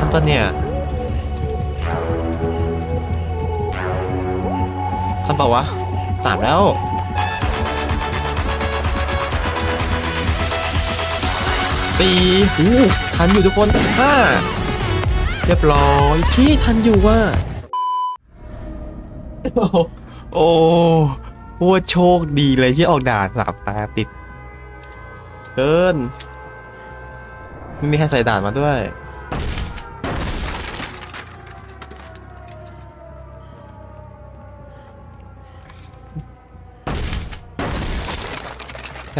ทันปะเนี่ยทันเปล่าวะสามแล้วสี่หูทันอยู่ทุกคนห้าเรียบร้อยชี้ทันอยู่ว่าโอ้โหโอ้โหโชคดีเลยที่ออกด่านสามตาติด เกิน ไม่มีใครใส่ด่านมาด้วย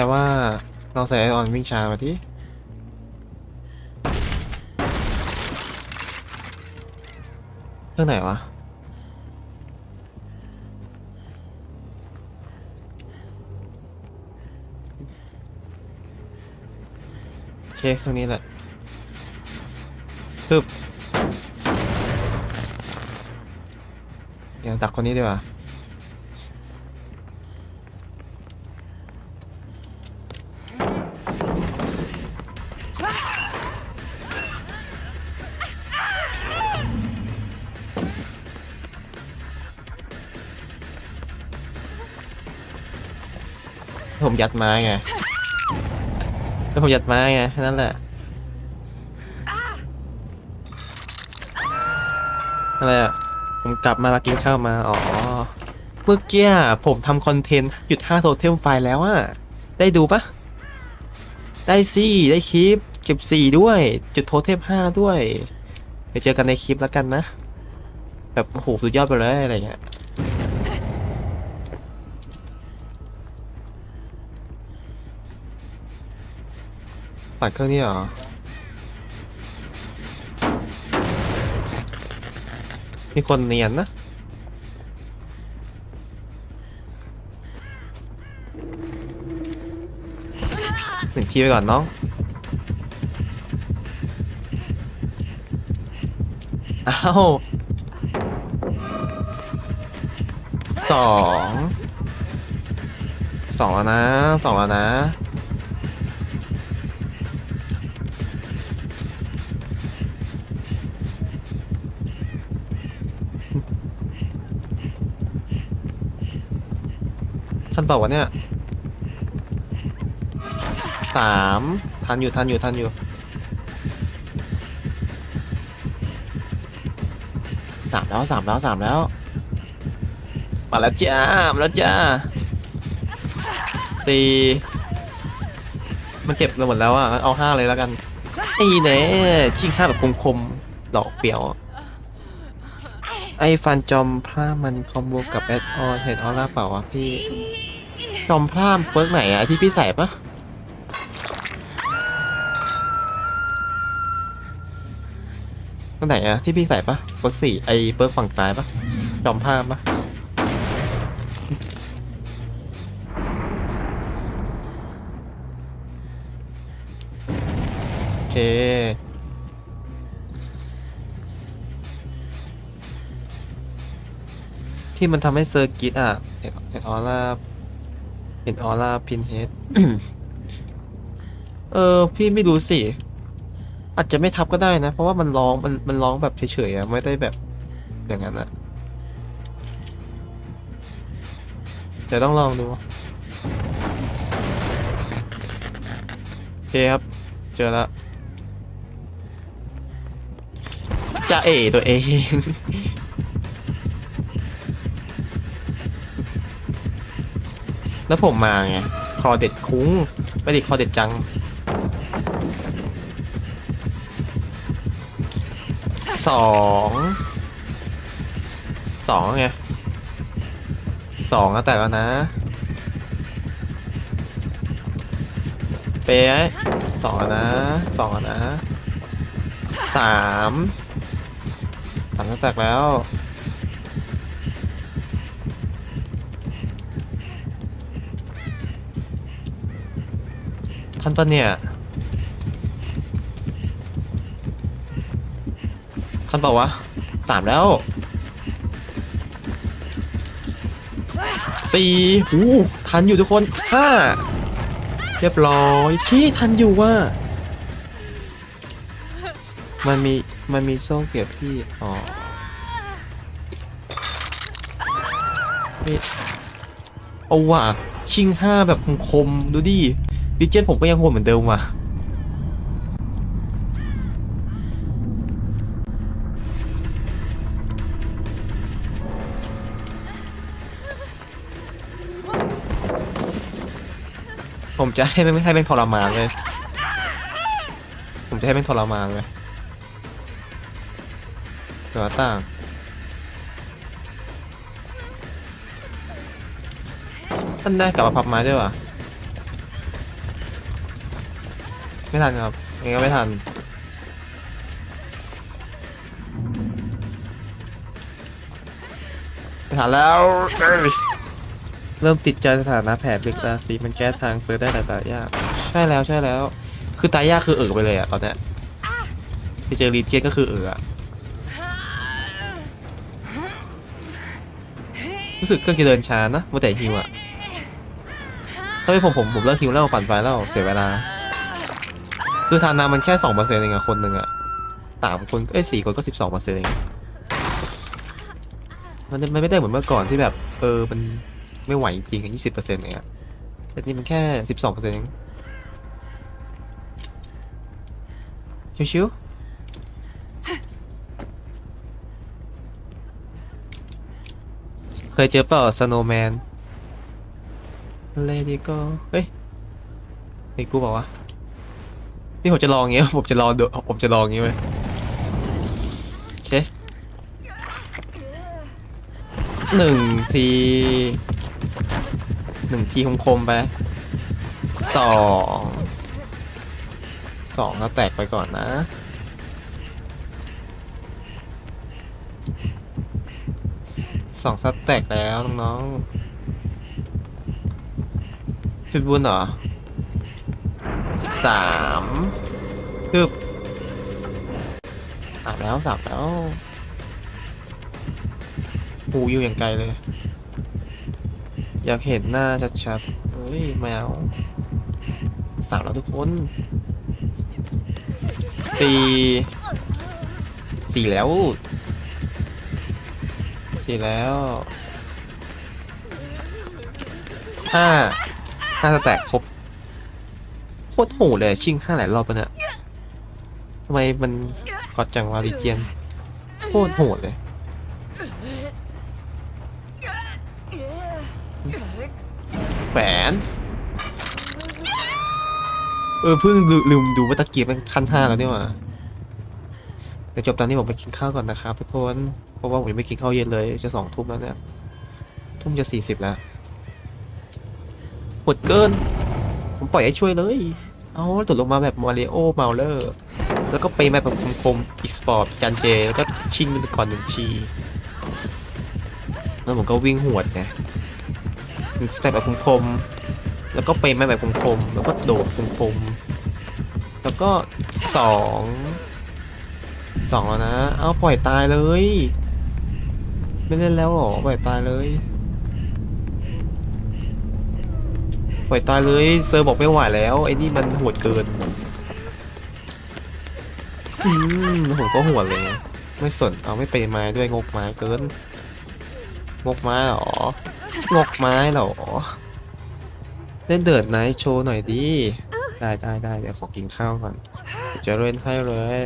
แต่ว่าเราใส่ไอออนวิ่งช้ามาที่เครื่องไหนวะโอเคเครื่องนี้แหละปึ๊บยังตักคนนี้ดีกว่า ผมยัดไม้ไงแล้วผมยัดไม้ไงแค่นั้นแหละอะไรอะผมกลับมามากินข้าวมา อ๋อ เมื่อกี้ผมทำคอนเทนต์หยุดห้าโทเทมไฟแล้วอะ ได้ดูปะได้สิได้คลิปเก็บสี่ด้วย จุดโทเทมห้าด้วยไปเจอกันในคลิปแล้วกันนะ แบบโอ้โหสุดยอดไปเลยอะไรเงี้ย ปัดเครื่องนี้เหรอมีคนเนียนนะหนึ่งทีไปก่อนน้องอ้าวสองสองแล้วนะสองแล้วนะ ทันเปล่าวะเนี่ยสามทันอยู่ทันอยู่ทันอยู่สามแล้วสามแล้วสามแล้ว มาแล้วจ้ามาแล้วจ้าสี่มันเจ็บไปหมดแล้วอะเอาห้าเลยแล้วกันไอ้เน่ชิงห้าแบบคมๆดอกเปียว ไอ้ฟันจอมพร่ามันคอมโบกับแอดออนเห็นออร่าเปล่าวะพี่ จอมพร่ามเปิร์กไหนอะที่พี่ใส่ปะตัวไหนอะที่พี่ใส่ปะเปิร์กสี่ไอเปิร์กฝั่งซ้ายปะจอมพร่ามปะโอเค ที่มันทำให้เซอร์กิตอะเห็นเห็นออร่าเห็นออร่าพินเฮดเออ พี่ไม่รู้สิ อาจจะไม่ทับก็ได้นะ เพราะว่ามันร้องมันมันร้องแบบเฉยๆอะไม่ได้แบบอย่างนั้นอะเดี๋ยวต้องลองดู โอเคครับ เจอแล้วจะเอตัวเอง แล้วผมมาไง คอเด็ดคุ้งไม่ได้คอเด็ดจัง สอง สองไง สองก็แตกแล้วนะ เป๊ะสองนะ สองนะ สาม สามก็แตกแล้ว นปะเนี่ยทันเปล่าวะสามแล้วสี่หูทันอยู่ทุกคนห้าเรียบร้อยชี้ทันอยู่ว่า มันมี มันมีโซ่เกี่ยวพี่ อ๋อเอาว่ะชิงห้าแบบคมๆดูดิ ดิเจนผมก็ยังโหดเหมือนเดิมว่ะผมจะให้ไม่ให้เป็นทรมานเลย ผมจะให้เป็นทรมานเลยเดี๋ยวต่าง ท่านได้กลับมาพับม้ด้วยวะ ไม่ทันครับยังไงก็ไม่ทันไม่ทันแล้วเอ้ยเริ่มติดใจสถานะแผลลึกราศีมันแก้ทางเซิร์ชได้แต่ตายยาก ใช่แล้วใช่แล้ว คือตายยากคือเออไปเลยอะตอนเนี้ยไปเจอรีเจนก็คือเอออะรู้สึกเครื่องจะเดินช้านะว่าแต่ฮิวอะถ้าไม่ผมผมผมเลิกฮิวแล้วปั่นไฟแล้วเสียเวลา คือทานามันแค่สองเปอร์เซ็นต์เองอะคนหนึ่งอะสามคนเอ้ยสี่คนก็สิบสองเปอร์เซ็นต์เองมันมันไม่ได้เหมือนเมื่อก่อนที่แบบ เออมันไม่ไหวจริงยี่สิบเปอร์เซ็นต์เนี่ยแต่นี่มันแค่สิบสองเปอร์เซ็นต์เองชิวๆเคยเจอเปล่าสโนว์แมนเลดี้ก็เฮ้ยไอ้กูบอกว่า นี่ผมจะลองเงี้ย ผมจะลองดูผมจะลองอย่างงี้ไหมโอเคหนึ่งทีหนึ่งทีคมๆไปสองสองก็แตกไปก่อนนะสองสแต็กแล้วน้องๆจุดบุญเหรอ สามคือสามแล้วสามแล้วปูอยู่อย่างไกลเลย อยากเห็นหน้าชัดๆเฮ้ยแมวสามแล้วทุกคนสี่สี่แล้วสี่แล้วห้าห้าสแตกครบ ตรโหดเลยชิงห้าหลายรอบปเนี่ยทำไมมันกอดจังวาลิเจียนโคตรโหดเลยแหวนเออเพิ่งลืมดูว่าตะเกียบมันขั้นห้าแล้วเนี่ยว่ะเดี๋ยวจบตอนนี้ผมไปกินข้าวก่อนนะครับทุกคนเพราะว่าผมยังไม่กินข้าวเย็นเลยจะสองทุ่มแล้วเนี่ยทุ่มจะสี่สิบแล้วหดเกิน ผมปล่อยให้ช่วยเลย เอาตกลงมาแบบมาริโอเมาเลอร์ แล้วก็ไปมาแบบคมๆอีสปอร์ตจันเจ แล้วก็ชิงเป็นก่อนหนึ่งชี แล้วผมก็วิ่งหวดไงสเต็ปแบบคมๆแล้วก็ไปม่แบบคมๆแล้วก็โดดคมๆแล้วก็สองสองแล้วนะ เอาปล่อยตายเลย ไม่เล่นแล้วหรอ ปล่อยตายเลย ปล่อยตายเลยเซอร์บอกไม่ไหวแล้วไอ้นี่มันโหดเกินอืมผมก็หัวดเลย ไม่สนเอาไม่ไปไม้ด้วยงกไม้เกินงกไม้หรองกไม้หรอเล่นเดิร์ดไนท์โชว์หน่อยดิได้ได้ได้เดี๋ยวขอกินข้าวก่อนจะเล่นให้เลย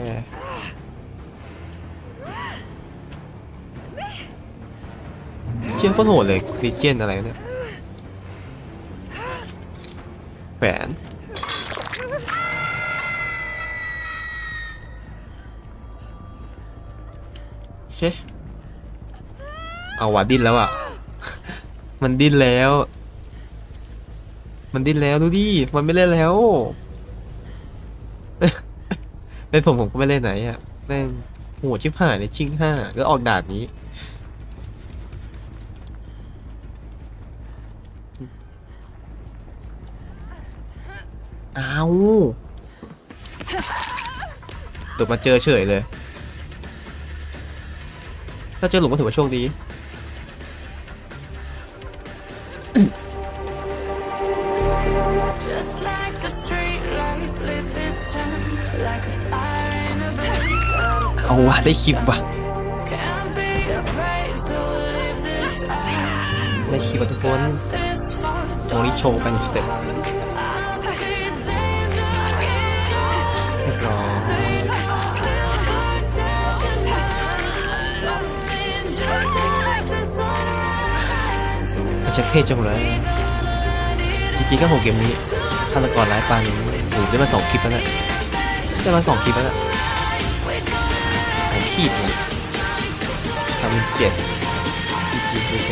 เชี่ยโคตรโหดเลยลีเจนอะไรเนี่ย วนโอเคเอาว่ะดิ้นแล้วอะ มันดิ้นแล้ว มันดิ้นแล้วดูดิ มันไม่เล่นแล้วเป็นผมผมก็ไม่เล่นไหนอะแม่งโหัวชิบหายเลยชิงห้าแล้วออกด่าน นี้อ้าวเดี๋ยวมาเจอเฉยเลย ถ้าเจอหลุมก็ถือว่าโชคดี Just like the street lights lit this town, like a fire in a blaze. เอาวะได้คลิปวะได้คลิปวะทุกคนตรงนี้โชว์เป็นสเต็ป ร้อยมันจะเท่จังเลยจริงๆก็โหเกมนี้ฆาตกรร้ายปานนี้โอ้โหได้มาสองคลิปแล้วนะได้มาสองคลิปแล้วนะสองขีดเลยสามเจ็ดจริงๆโอเค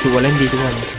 ถือว่าเล่นดีทุกวัน